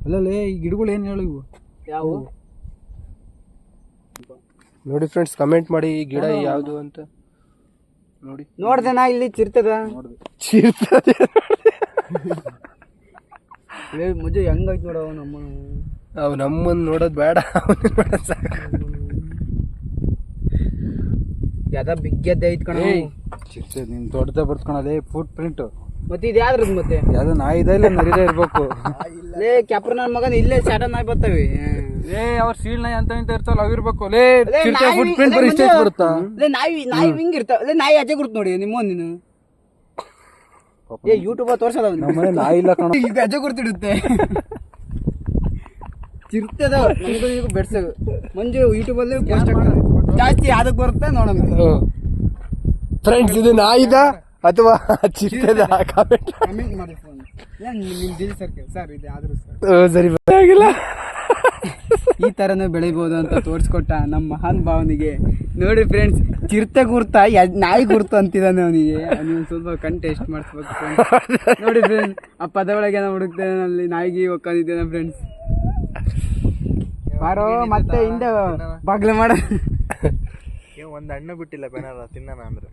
ಅಲ್ಲಲ್ಲೇ ಈ ಗಿಡಗಳು ಏನು ಹೇಳು ಇವು? ಯಾವ ನೋಡಿ ಫ್ರೆಂಡ್ಸ್ ಕಮೆಂಟ್ ಮಾಡಿ ಈ ಗಿಡ ಯಾವುದು ಅಂತ. ನೋಡಿ. ನೋಡ್ದೆ ನಾ ಇಲ್ಲಿ ಚಿರ್ತದ. ಚಿರ್ತದೆ. ಏ ಮುಜೆ ನೋಡ ನೋಡವ ನಮ್ಮ ಅವ್ ನಮ್ಮನ್ನು ನೋಡೋದು ಬೇಡ ಅವನ್ನ ನೋಡೋದು ಸಾಕು. ಯಾವ್ದ ಬಿಗ್ಗೆದ್ದೆ ಐತ್ ಕಣ. ಏಯ್ ಚಿರ್ತದೆ ನೀನು ದೊಡ್ಡದ ಬರ್ತ್ಕೊಳದೆ ಫುಟ್ ಪ್ರಿಂಟ್ ಮತ್ತೆ ಇದು ಯಾವ್ದ್ರದ್ದು ಮತ್ತೆ? ಯಾವ್ದೋ ನಾಯಿದ ಇಲ್ಲ ನರಿದೇ ಇರ್ಬೇಕು. ಲೇ ಕ್ಯಾಪ್ರ ನನ್ನ ಮಗನ ಇಲ್ಲೇ ಸ್ಯಾಟ ನಾಯಿ ಬರ್ತವೆ. ಏ ಅವ್ರ ಸೀಳ್ ನಾಯಿ ಅಂತ ಇಂತ ಇರ್ತಾವಲ್ಲ ಅವ್ ಇರ್ಬೇಕು. ಲೇ ಲೇ, ಚಿರತೆ ನಾಯಿ- ಫುಟ್ ಪ್ರಿಂಟ್ ಲೇ, ಬರೀ ಇಷ್ಟೇ ಮುಂದೆ- ಬರುತ್ತಾ? ಲೇ ನಾಯಿ ನಾಯಿ ಹಿಂಗ್ ಇರ್ತಾವ. ಲೇ ನಾಯಿ ಅಜೆ ಗುರುತ್ ನೋಡಿ ನಿಮ್ಮ ನೀನು ಏ ಯೂಟ್ಯೂಬ್ ತೋರ್ಸಲ್ಲ ನಮ್ಮ ನಮ್ಮನೆ ನಾಯಿ ಇಲ್ಲ ಕಣ. ಈಗ ಇಡುತ್ತೆ. ಗುರ್ತಿಡುತ್ತೆ ಚಿರ್ತದ. ನಮಗೂ ಈಗ ಬೆಡ್ಸ. ಮಂಜು ಯೂಟ್ಯೂಬ್ ಅಲ್ಲಿ ಪೋಸ್ಟ್ ಜಾಸ್ತಿ ಯಾವ್ದಕ್ ಬರುತ್ತೆ ನೋಡೋಣ. ಫ್ರೆಂಡ್ಸ್ ಇದು ನಾಯಿದ ಅಥವಾ ಚಿತ್ರದ ಕಮೆಂಟ್ ಕಮೆಂಟ್ ಮಾಡಿ ಫೋನ್ ನಿಮ್ ದಿಲ್ ಸರ್ ಸರ್ ಇದೆ ಆದ್ರೂ ಸರ್ ಸರಿ ಆಗಿಲ್ಲ. ಈ ತರನು ಬೆಳಿಬಹುದು ಅಂತ ತೋರಿಸ್ಕೊಟ್ಟ ನಮ್ಮ ಮಹಾನ್ ಭಾವನಿಗೆ. ನೋಡಿ ಫ್ರೆಂಡ್ಸ್ ಚಿರತೆ ಗುರ್ತ ನಾಯಿ ಗುರ್ತು ಅಂತಿದ್ದಾನೆ ಅವನಿಗೆ. ನೀವು ಸ್ವಲ್ಪ ಕಣ್ ಟೆಸ್ಟ್ ಮಾಡಿಸ್ಬೇಕು ನೋಡಿ ಫ್ರೆಂಡ್ಸ್ ಆ ಪದ ಒಳಗೆ ನಾವು ಹುಡುಕ್ತೇನೆ ಅಲ್ಲಿ ನಾಯಿಗೆ ಒಕ್ಕಿದ್ದೇನೆ ಫ್ರೆಂಡ್ಸ್ ಬಾರೋ ಮತ್ತೆ ಹಿಂದೆ ಬಾಗ್ಲು ಮಾಡ. ಒಂದು ಹಣ್ಣು ಬಿಟ್ಟಿಲ್ಲ ಬೇನಾರ ತಿನ್ನೋಣ ಅಂದ್ರೆ.